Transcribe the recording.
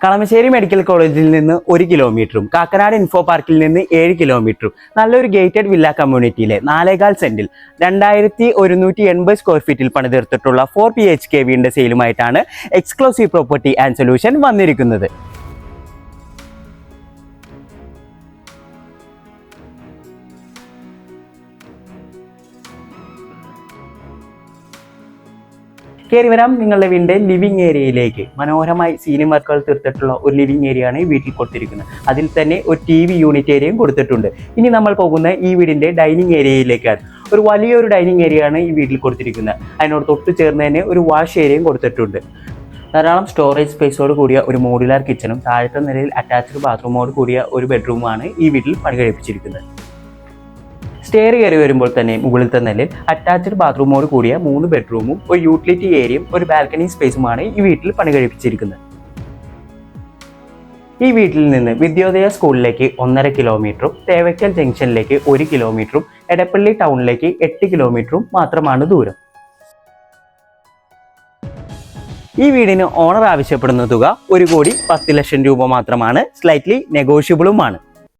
Kalamassery medical കോളേജിൽ നിന്ന് ഒരു കിലോമീറ്ററും കാക്കനാട് ഇൻഫോ പാർക്കിൽ നിന്ന് ഏഴ് കിലോമീറ്ററും നല്ലൊരു ഗേറ്റഡ് വില്ല കമ്മ്യൂണിറ്റിയിലെ നാലേകാൽ സെന്റിൽ രണ്ടായിരത്തി ഒരുന്നൂറ്റി എൺപത് സ്ക്വയർ ഫീറ്റിൽ പണിതീർത്തിട്ടുള്ള ഫോർ പി എച്ച് കെ വീടിന്റെ സെയിലുമായിട്ടാണ് എക്സ്ക്ലൂസീവ് പ്രോപ്പർട്ടി ആൻഡ് സൊല്യൂഷൻ വന്നിരിക്കുന്നത്. കയറി വരാം നിങ്ങളുടെ വീടിന്റെ ലിവിംഗ് ഏരിയയിലേക്ക് മനോഹരമായി സീലിംഗ് വർക്കുകൾ തീർത്തിട്ടുള്ള ഒരു ലിവിംഗ് ഏരിയ ആണ് ഈ വീട്ടിൽ കൊടുത്തിരിക്കുന്നത്. അതിൽ തന്നെ ഒരു ടി വി യൂണിറ്റ് ഏരിയയും കൊടുത്തിട്ടുണ്ട്. ഇനി നമ്മൾ പോകുന്ന ഈ വീടിന്റെ ഡൈനിങ് ഏരിയയിലേക്കാണ് ഒരു വലിയൊരു ഡൈനിങ് ഏരിയ ആണ് ഈ വീട്ടിൽ കൊടുത്തിരിക്കുന്നത്. അതിനോട് തൊട്ട് ചേർന്ന് തന്നെ ഒരു വാഷ് ഏരിയയും കൊടുത്തിട്ടുണ്ട്. ധാരാളം സ്റ്റോറേജ് സ്പേസോട് കൂടിയ ഒരു മോഡുലാർ കിച്ചനും താഴത്തെ നിലയിൽ അറ്റാച്ച്ഡ് ബാത്റൂമോട് കൂടിയ ഒരു ബെഡ്റൂമാണ് ഈ വീട്ടിൽ പണി കഴിപ്പിച്ചിരിക്കുന്നത് സ്റ്റെയർ കയറി വരുമ്പോൾ തന്നെ മുകളിലത്തെ നിലയിൽ അറ്റാച്ച്ഡ് ബാത്റൂമോട് കൂടിയ മൂന്ന് ബെഡ്റൂമും ഒരു യൂട്ടിലിറ്റി ഏരിയയും ഒരു ബാൽക്കണി സ്പേസുമാണ് ഈ വീട്ടിൽ പണി കഴിപ്പിച്ചിരിക്കുന്നത്. ഈ വീട്ടിൽ നിന്ന് വിദ്യോദയ സ്കൂളിലേക്ക് ഒന്നര കിലോമീറ്ററും തേവയ്ക്കൽ ജംഗ്ഷനിലേക്ക് ഒരു കിലോമീറ്ററും എടപ്പള്ളി ടൗണിലേക്ക് എട്ട് കിലോമീറ്ററും മാത്രമാണ് ദൂരം. ഈ വീടിന് ഓണർ ആവശ്യപ്പെടുന്ന തുക ഒരു കോടി പത്ത് ലക്ഷം രൂപ മാത്രമാണ്. സ്ലൈറ്റ്ലി നെഗോഷ്യബിളുമാണ്